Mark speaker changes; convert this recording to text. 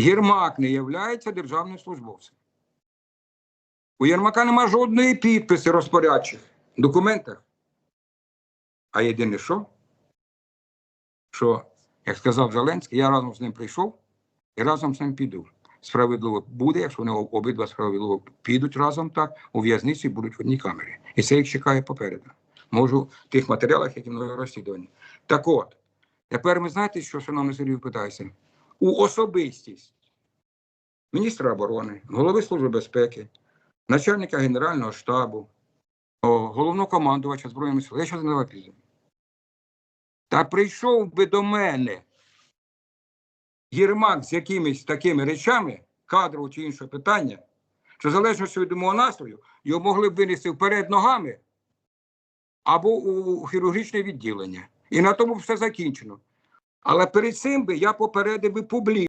Speaker 1: Єрмак не є державним службовцем. У Єрмака нема жодної підписи розпорядчих в документах. А єдине що? Що, як сказав Зеленський, я разом з ним прийшов і разом з ним піду. Справедливо буде, якщо вони обидва справедливо підуть разом так, у в'язниці будуть в одній камері. І це їх чекає попереду. Можу в тих матеріалах, які мною розслідувані. Так от, тепер ми знаєте, що, шановний Сергій, питаюся? У особистість міністра оборони, голови Служби безпеки, начальника Генерального штабу, головного командувача Збройними силами. Я ще не пізно. Та прийшов би до мене Єрмак з якимись такими речами, кадрового чи іншого питання, що залежно від мого настрою, його могли б винести вперед ногами або у хірургічне відділення. І на тому все закінчено. Але перед цим би я попередив публічно.